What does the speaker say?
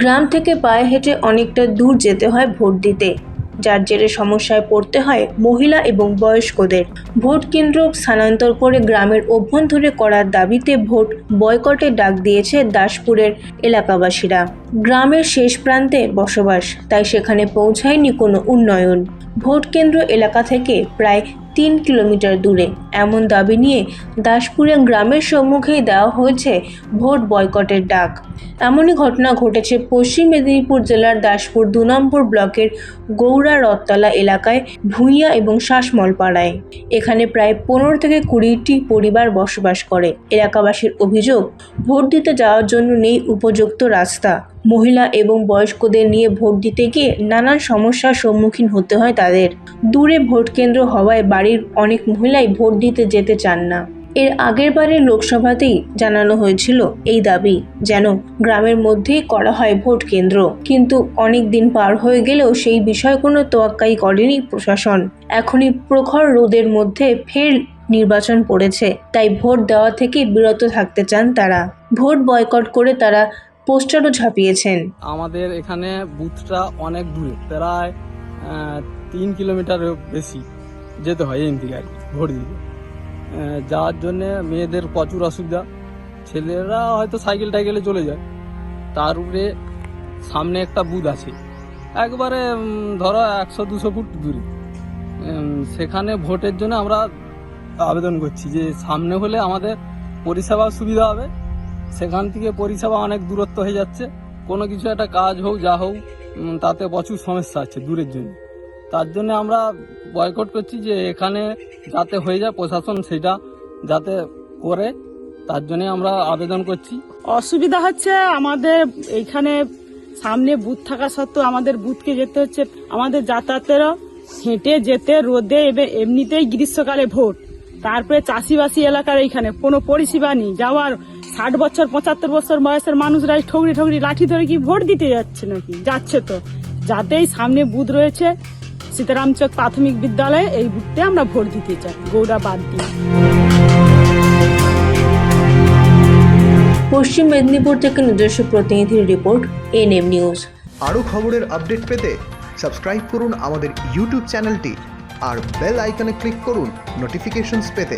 গ্রাম থেকে পায়ে হেঁটে অনেকটা দূর যেতে হয় ভোট দিতে। যার জেরে সমস্যায় পড়তে হয় মহিলা এবং বয়স্কদের। ভোট কেন্দ্র স্থানান্তর করে গ্রামের অভ্যন্তরে করার দাবিতে ভোট বয়কটে ডাক দিয়েছে দাসপুরের এলাকাবাসীরা। গ্রামের শেষ প্রান্তে বসবাস, তাই সেখানে পৌঁছায়নি কোনো উন্নয়ন। ভোট কেন্দ্র এলাকা থেকে প্রায় তিন কিলোমিটার দূরে। এমন দাবি নিয়ে দাসপুরে গ্রামের সম্মুখেই দেওয়া হয়েছে ভোট বয়কটের ডাক। এমনই ঘটনা ঘটেছে পশ্চিম মেদিনীপুর জেলার দাসপুর দু নম্বর ব্লকের গৌড়া রথতলা এলাকায় ভূঁইয়া এবং শ্বাসমল পাড়ায় এখানে প্রায় পনেরো থেকে কুড়িটি পরিবার বসবাস করে। এলাকাবাসীর অভিযোগ, ভোট দিতে যাওয়ার জন্য নেই উপযুক্ত রাস্তা। মহিলা এবং বয়স্কদের নিয়ে ভোট দিতে গিয়ে নানান সমস্যার সম্মুখীন হতে হয় তাদের। দূরে ভোট কেন্দ্র হওয়ায় বাড়ির অনেক মহিলাই ভোট দিতে যেতে চান না। এর আগের বারের লোকসভাতেই জানানো হয়েছিল এই দাবি, যেন গ্রামের মধ্যেই করা হয় ভোট কেন্দ্র। কিন্তু অনেক দিন পার হয়ে গেলেও সেই বিষয়ে কোনো তোয়াক্কাই করেনি প্রশাসন। এখনই প্রখর রোদের মধ্যে ফের নির্বাচন পড়েছে, তাই ভোট দেওয়া থেকে বিরত থাকতে চান তারা। ভোট বয়কট করে তারা পোস্টারও ছাপিয়েছেন আমাদের এখানে বুথটা অনেক দূরে, প্রায় তিন কিলোমিটারের বেশি যেতে হয় এখান থেকে আর ভোট দিতে যাওয়ার জন্যে মেয়েদের প্রচুর অসুবিধা। ছেলেরা হয়তো সাইকেল টাইকেলে চলে যায়। তার উপরে সামনে একটা বুথ আছে। একবারে ধরো একশো দুশো ফুট দূরে। সেখানে ভোটের জন্য আমরা আবেদন করছি যে সামনে হলে আমাদের পরিষেবা সুবিধা হবে। সেখান থেকে পরিষেবা অনেক দূরত্ব হয়ে যাচ্ছে। কোনো কিছু একটা কাজ হোক, যা হোক তাতে প্রচুর সমস্যা আছে দূরের জন্য। তার জন্য আমরা বয়কট করছি যে এখানে যাতে হয়ে যায় প্রশাসন সেটা যাতে করে, তার জন্য আমরা আবেদন করছি। অসুবিধা হচ্ছে আমাদের এইখানে সামনে বুথ থাকা সত্ত্বেও আমাদের বুথকে যেতে হচ্ছে। আমাদের যাতায়াতেরও হেঁটে যেতে, রোদে, এবে এমনিতেই গ্রীষ্মকালে ভোট তারপরে চাষিবাসী এলাকার এইখানে কোনো পরিষেবা নেই, যাওয়ার ষাট বছর পঁচাত্তর বছর বয়সের মানুষরা এই ঠগরি ঠগরি লাঠি ধরে কি ভোট দিতে যাচ্ছে নাকি? যাচ্ছে তো। যাতেই সামনে বুথ রয়েছে সীতারামচক প্রাথমিক বিদ্যালয়ে এই বুথে আমরা ভোট দিতে চাই। গৌড়া বাদ দিয়ে। পশ্চিম মেদিনীপুর থেকে নিজস্ব প্রতিনিধির রিপোর্ট এনএম নিউজ। আরও খবরের আপডেট পেতে সাবস্ক্রাইব করুন আমাদের ইউটিউব চ্যানেলটি আর বেল আইকনে ক্লিক করুন নোটিফিকেশনস পেতে।